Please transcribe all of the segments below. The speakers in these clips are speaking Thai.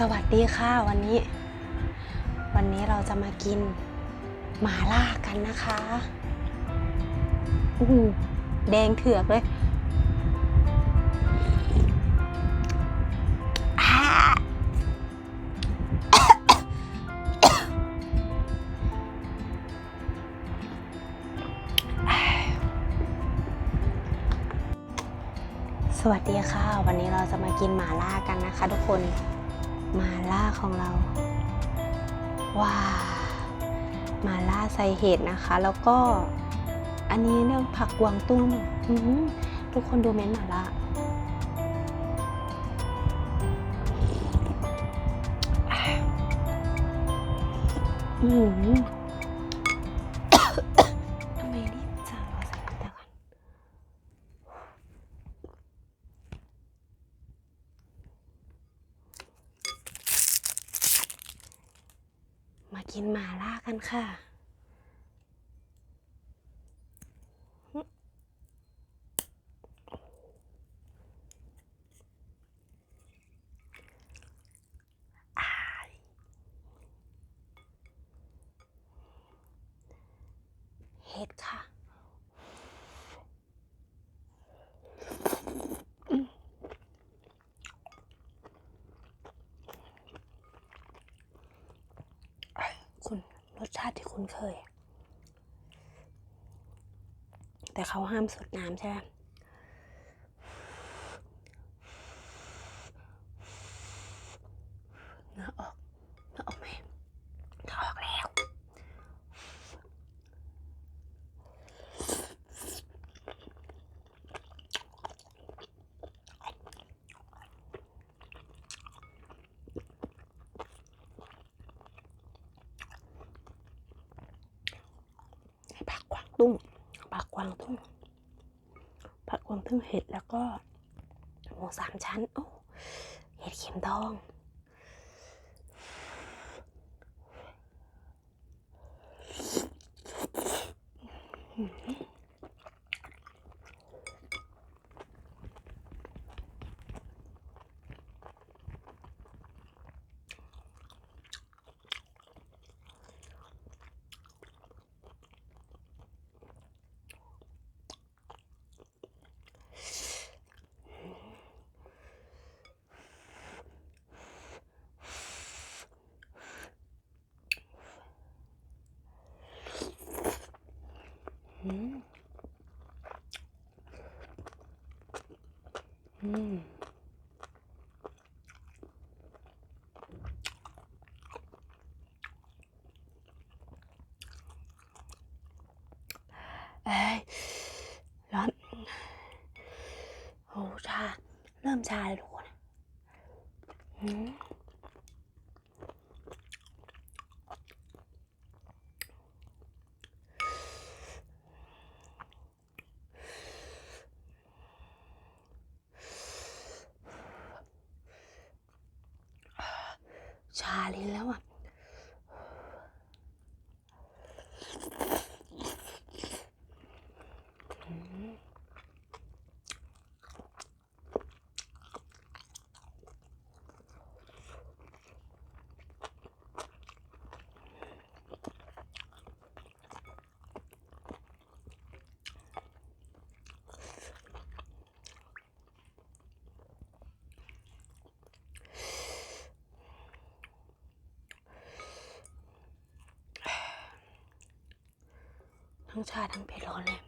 สวัสดีค่ะวันนี้ วันนี้เราจะมากินหมาล่ากันนะคะอู้แดงเถือกเลยสวัสดีค่ะ วันนี้เราจะมากินหมาล่ากันนะคะทุกคน มาล่าของเรา ว้า มาล่าใส่เห็ดนะคะ แล้วก็อันนี้เรื่องผักกวางตุ้งทุกคนดูเม้นมาล่าอืม กันค่ะเห็ดค่ะ คุณ รสชาติที่คุ้นเคย แต่เขาห้ามสดน้ำใช่ไหมเนื้อออกเนื้อออกไหมเนื้อออกแล้ว ผักกวาง ตุ้งผักกวางตุ้งผักกวางตุ้งเห็ดแล้วก็หมูสามชั้นโอ้เห็ดเข็มทองอืม อืมเอ้ยร้อนโอ้ชา เริ่มชาเลยทุกคนอืม ได้แล้วอะ ทั้งชาทั้งเผ็ดร้อนเลย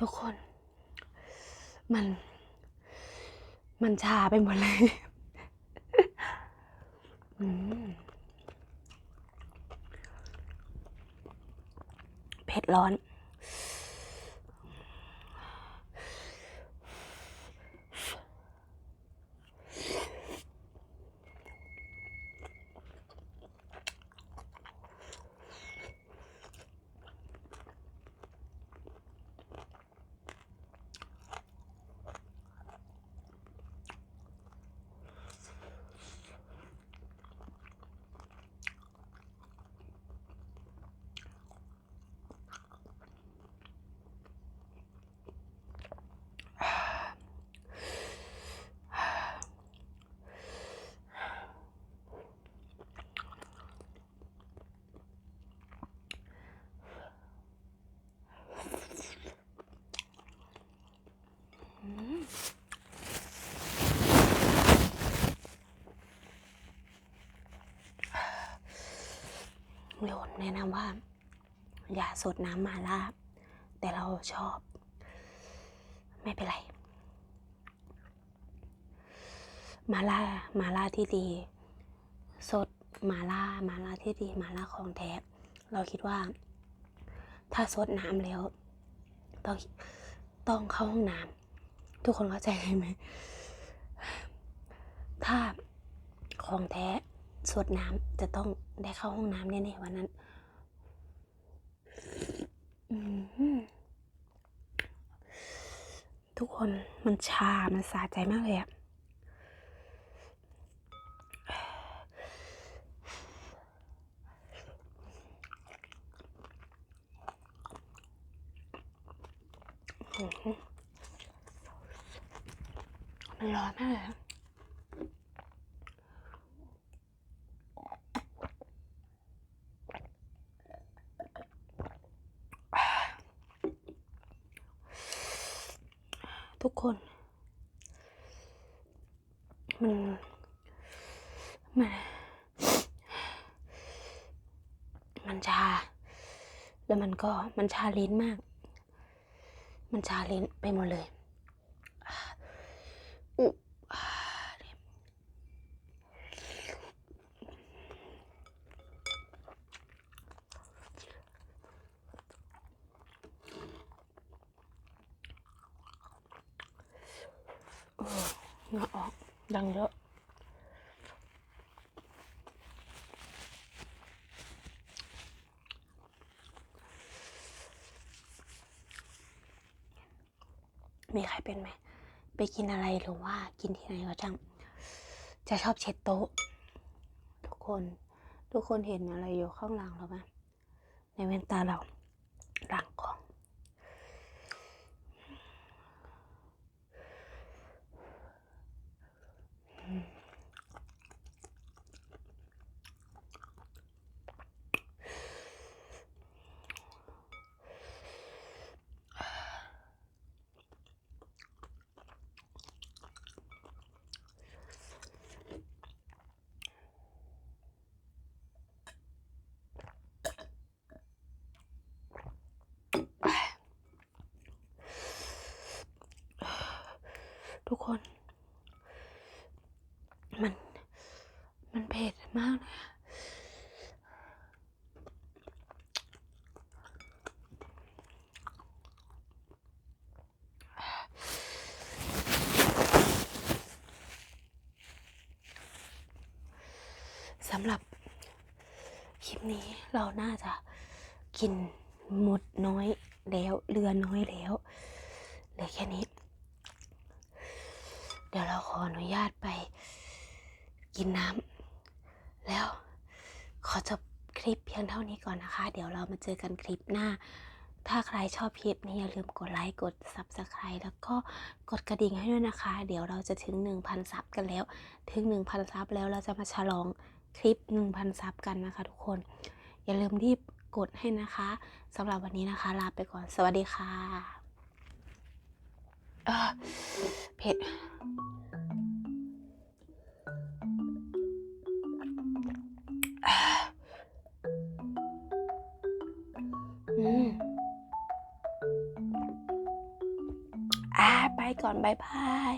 ทุกคน มัน มันชาไปหมดเลยเผ็ดร้อน โยแนะนำว่า อย่าสดน้ำมาล่าแต่เราชอบ ไม่เป็นไร มาล่ามาล่าที่ดี สดมาล่ามาล่าที่ดีมาล่าของแท้เราคิดว่า ถ้าสดน้ำแล้ว ต้องต้องเข้าห้องน้ำทุกคนเข้าใจไหมถ้าของแท้ สวดน้ำจะต้องได้เข้าห้องน้ำแน่ๆวันนั้นทุกคนมันชา มันสาใจมากเลยอะมันร้อนมากเลยอะทุกคน มัน มันชา แล้วมันก็มันชาลิ้นมาก มันชาลิ้นไปหมดเลยอุ๊อ่าโอ้เงื่อออก ดังเยอะมีใครเป็นไหม ไปกินอะไรหรือว่ากินที่ไหนก็ช่างจะชอบเช็ดโต๊ะ ทุกคน ทุกคนเห็นอะไรอยู่ข้างหลังเราไหมในแว่นตาเราหลังกล้อง ทุกคน มัน มันเผ็ดมากเลยอะสำหรับคลิปนี้เราน่าจะกินหมดน้อยแล้วเรือน้อยแล้วเหลือแค่นี้ ออนุญาตไปกินน้ำแล้วขอจบคลิปเพียงเท่านี้ก่อนนะคะ เดี๋ยวเรามาเจอกันคลิปหน้า ถ้าใครชอบคลิปนี้อย่าลืมกดไลค์กด Subscribe แล้วก็กดกระดิ่งให้ด้วยนะคะ เดี๋ยวเราจะถึง 1,000 ซับกันแล้ว ถึง 1,000 ซับแล้วเราจะมาฉลองคลิป 1,000 ซับกันนะคะ ทุกคน อย่าลืมรีบกดให้นะคะสำหรับวันนี้นะคะ ลาไปก่อนสวัสดีค่ะเอ่อเผ็ด อนบายบาย